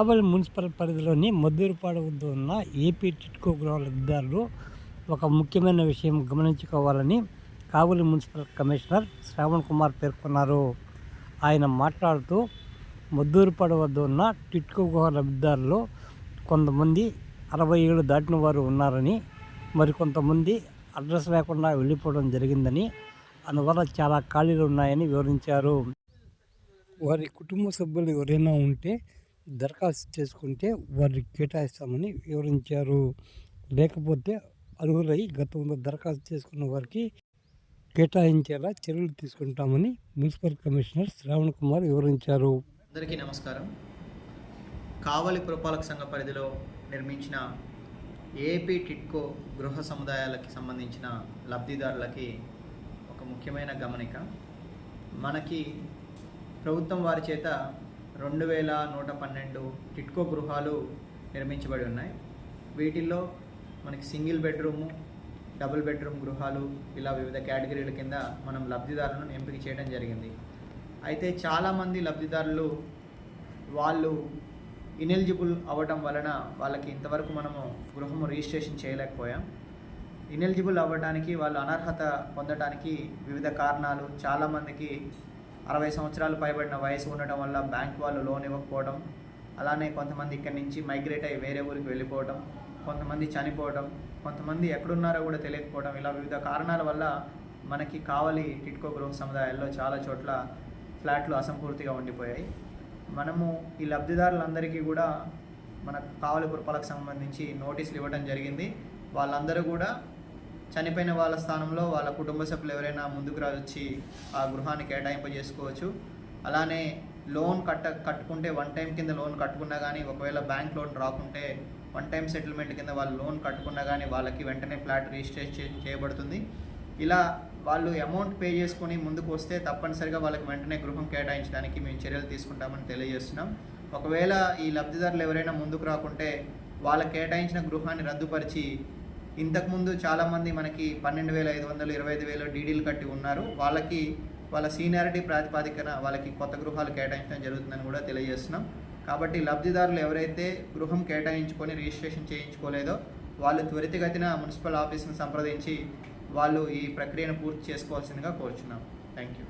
కావలి municipal పరిధిలోని మద్దూరుపాడు వద్ద ఉన్న ఏపీ టిట్కో గృహ లబ్ధిదారులు ఒక ముఖ్యమైన విషయం గమనించుకోవాలని కావలి మున్సిపల్ కమిషనర్ శ్రావణ్ కుమార్ పేర్కొన్నారు. ఆయన మాట్లాడుతూ మద్దూరుపాడు వద్ద ఉన్న టిట్కో గృహ లబ్ధిదారులు కొంతమంది అరవై ఏళ్ళు దాటిన వారు ఉన్నారని మరికొంతమంది అడ్రస్ లేకుండా వెళ్ళిపోవడం జరిగిందని అందువల్ల చాలా ఖాళీలు ఉన్నాయని వివరించారు. వారి కుటుంబ సభ్యులు ఎవరైనా ఉంటే దరఖాస్తు చేసుకుంటే వారికి కేటాయిస్తామని వివరించారు. లేకపోతే అర్హులై గతంలో దరఖాస్తు చేసుకున్న వారికి కేటాయించేలా చర్యలు తీసుకుంటామని మున్సిపల్ కమిషనర్ శ్రావణ్ కుమార్ వివరించారు. అందరికీ నమస్కారం. కావలి పురపాలక సంఘ పరిధిలో నిర్మించిన ఏపీ టిట్కో గృహ సముదాయాలకి సంబంధించిన లబ్ధిదారులకి ఒక ముఖ్యమైన గమనిక. మనకి ప్రభుత్వం వారి చేత రెండు వేల నూట పన్నెండు టిట్కో గృహాలు నిర్మించబడి ఉన్నాయి. వీటిల్లో మనకి సింగిల్ బెడ్రూము డబుల్ బెడ్రూమ్ గృహాలు ఇలా వివిధ కేటగిరీల కింద మనం లబ్ధిదారులను ఎంపిక చేయడం జరిగింది. అయితే చాలామంది లబ్ధిదారులు వాళ్ళు ఇనెలిజిబుల్ అవ్వటం వలన వాళ్ళకి ఇంతవరకు మనము గృహము రిజిస్ట్రేషన్ చేయలేకపోయాం. ఇనెలిజిబుల్ అవ్వడానికి వాళ్ళు అనర్హత పొందడానికి వివిధ కారణాలు చాలామందికి అరవై సంవత్సరాలు పైబడిన వయసు ఉండటం వల్ల బ్యాంక్ వాళ్ళు లోన్ ఇవ్వకపోవడం అలానే కొంతమంది ఇక్కడి నుంచి మైగ్రేట్ అయ్యి వేరే ఊరికి వెళ్ళిపోవడం కొంతమంది చనిపోవడం కొంతమంది ఎక్కడున్నారో కూడా తెలియకపోవడం ఇలా వివిధ కారణాల వల్ల మనకి కావలి టిట్కో గృహ సముదాయాల్లో చాలా చోట్ల ఫ్లాట్లు అసంపూర్తిగా ఉండిపోయాయి. మనము ఈ లబ్ధిదారులందరికీ కూడా మన కావలి పురపాలకు సంబంధించి నోటీసులు ఇవ్వడం జరిగింది. వాళ్ళందరూ కూడా చనిపోయిన వాళ్ళ స్థానంలో వాళ్ళ కుటుంబ సభ్యులు ఎవరైనా ముందుకు వచ్చి ఆ గృహాన్ని కేటాయింప చేసుకోవచ్చు అలానే లోన్ కట్ట కట్టుకుంటే వన్ టైం కింద లోన్ కట్టుకున్నా కానీ ఒకవేళ బ్యాంక్ లోన్ రాకుంటే వన్ టైం సెటిల్మెంట్ కింద వాళ్ళు లోన్ కట్టుకున్నా కానీ వాళ్ళకి వెంటనే ఫ్లాట్ రిజిస్ట్రేషన్ చేయబడుతుంది. ఇలా వాళ్ళు అమౌంట్ పే చేసుకొని ముందుకు వస్తే తప్పనిసరిగా వాళ్ళకి వెంటనే గృహం కేటాయించడానికి మేము చర్యలు తీసుకుంటామని తెలియజేస్తున్నాం. ఒకవేళ ఈ లబ్ధిదారులు ఎవరైనా ముందుకు రాకుంటే వాళ్ళ కేటాయించిన గృహాన్ని రద్దుపరిచి ఇంతకుముందు చాలామంది మనకి పన్నెండు వేల ఐదు వందలు ఇరవై ఐదు వేలు డీడీలు కట్టి ఉన్నారు. వాళ్ళకి వాళ్ళ సీనియారిటీ ప్రాతిపాదికన వాళ్ళకి కొత్త గృహాలు కేటాయించడం జరుగుతుందని కూడా తెలియజేస్తున్నాం. కాబట్టి లబ్ధిదారులు ఎవరైతే గృహం కేటాయించుకొని రిజిస్ట్రేషన్ చేయించుకోలేదో వాళ్ళు త్వరితగతిన మున్సిపల్ ఆఫీస్ని సంప్రదించి వాళ్ళు ఈ ప్రక్రియను పూర్తి చేసుకోవాల్సిందిగా కోరుచున్నాం. Thank you